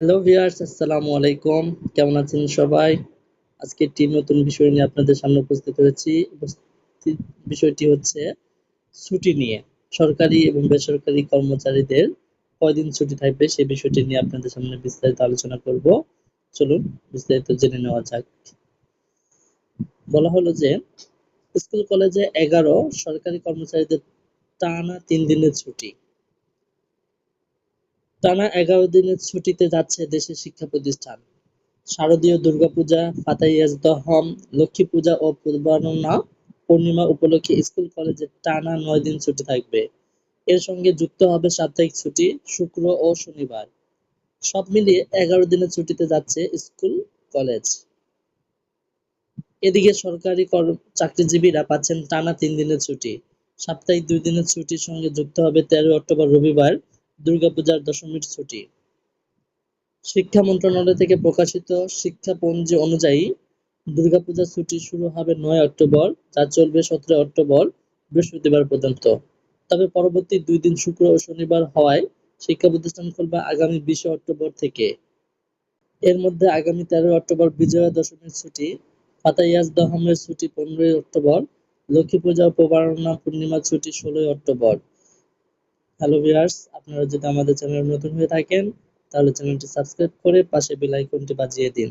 Hello viewers আসসালামু আলাইকুম। কেমন আছেন সবাই? আজকে একটি নতুন বিষয় নিয়ে আপনাদের সামনে উপস্থিত হয়েছি। বিষয়টি হচ্ছে ছুটি নিয়ে। সরকারি এবং বেসরকারি কর্মচারীদের কয়দিন ছুটি থাকবে সেই বিষয়টি নিয়ে আপনাদের সামনে বিস্তারিত আলোচনা করব। চলুন বিস্তারিত জেনে নেওয়া যাক। বলা হলো যে, স্কুল কলেজে এগারো সরকারি কর্মচারীদের টানা তিন দিনের ছুটি। টানা এগারো দিনের ছুটিতে যাচ্ছে দেশের শিক্ষা প্রতিষ্ঠান। শারদীয় দুর্গাপূজা ফাতাইয়াজ দহম লক্ষ্মী পূজা ও পূর্বানুনা পূর্ণিমা উপলক্ষে স্কুল, কলেজে টানা নয় দিন ছুটি থাকবে। এর সঙ্গে যুক্ত হবে সাপ্তাহিক ছুটি শুক্র ও শনিবার। সব মিলিয়ে এগারো দিনের ছুটিতে যাচ্ছে স্কুল, কলেজ। এদিকে সরকারি চাকরিজীবীরা পাচ্ছেন টানা তিন দিনের ছুটি। সাপ্তাহিক দুই দিনের ছুটির সঙ্গে যুক্ত হবে তেরোই অক্টোবর রবিবার দুর্গাপূজার দশমীর ছুটি। শিক্ষা মন্ত্রণালয় থেকে প্রকাশিত শিক্ষাপঞ্জি অনুযায়ী দুর্গাপূজার ছুটি শুরু হবে নয় অক্টোবর, যা চলবে সতেরো অক্টোবর, বৃহস্পতিবার পর্যন্ত। তবে পরবর্তী দুই দিন শুক্র ও শনিবার হওয়ায় শিক্ষা প্রতিষ্ঠান খুলবে আগামী বিশে অক্টোবর থেকে। এর মধ্যে আগামী তেরোই অক্টোবর বিজয়া দশমীর ছুটি ফাতাইয়াজ দহমের ছুটি পনেরোই অক্টোবর, লক্ষ্মী পূজা ও প্রবারণা পূর্ণিমার ছুটি ষোলোই অক্টোবর। হ্যালো ভিউয়ার্স আপনারা যদি আমাদের চ্যানেল নতুন হয়ে থাকেন, তাহলে চ্যানেলটি সাবস্ক্রাইব করে পাশে বেল আইকনটি বাজিয়ে দিন।